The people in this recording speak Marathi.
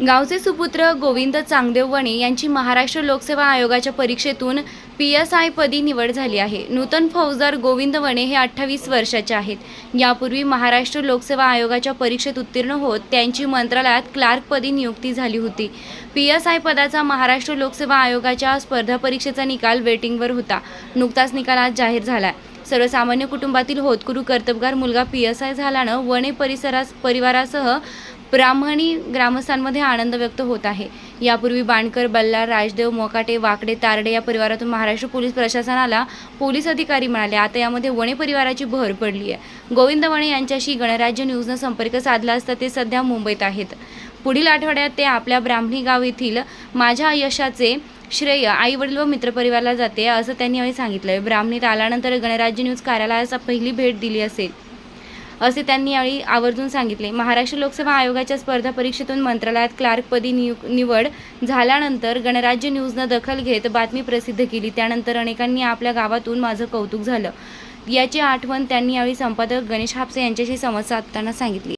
गावचे सुपुत्र गोविंद चांगदेव वणे यांची महाराष्ट्र लोकसेवा आयोगाच्या परीक्षेतून पी एस आय पदी निवड झाली आहे. नूतन फौजदार गोविंद वणे हे अठ्ठावीस वर्षाचे आहेत. यापूर्वी महाराष्ट्र लोकसेवा आयोगाच्या परीक्षेत उत्तीर्ण होत त्यांची मंत्रालयात क्लार्कपदी नियुक्ती झाली होती. पी एस आय पदाचा महाराष्ट्र लोकसेवा आयोगाच्या स्पर्धा परीक्षेचा निकाल वेटिंगवर होता. नुकताच निकाल आज जाहीर झाला सर्वसामान्य कुटुंबातील होतकुरू कर्तबगार मुलगा पी एस आय झाल्यानं वणे परिसरास परिवारासह ब्राह्मणी ग्रामस्थांमध्ये आनंद व्यक्त होत आहे. यापूर्वी बाणकर बल्लार राजदेव मोकाटे वाकडे तारडे या परिवारातून महाराष्ट्र पोलीस प्रशासनाला पोलीस अधिकारी म्हणाले. आता यामध्ये वणे परिवाराची भर पडली आहे. गोविंद वणे यांच्याशी गणराज्य न्यूजनं संपर्क साधला असता ते सध्या मुंबईत आहेत. पुढील आठवड्यात ते आपल्या ब्राह्मणी गाव येथील माझ्या यशाचे श्रेय आई वडील व मित्रपरिवाराला जाते असं त्यांनी यावेळी सांगितलं ब्राह्मणीत आल्यानंतर गणराज्य न्यूज कार्यालयास पहिली भेट दिली असेल. असे त्यांनी यावेळी आवर्जून सांगितले. महाराष्ट्र लोकसेवा आयोगाच्या स्पर्धा परीक्षेतून मंत्रालयात क्लार्कपदी नियु निवड झाल्यानंतर गणराज्य न्यूजनं दखल घेत बातमी प्रसिद्ध केली. त्यानंतर अनेकांनी आपल्या गावातून माझं कौतुक झालं. याची आठवण त्यांनी यावेळी संपादक गणेश हापसे यांच्याशी संवाद साधताना सांगितली.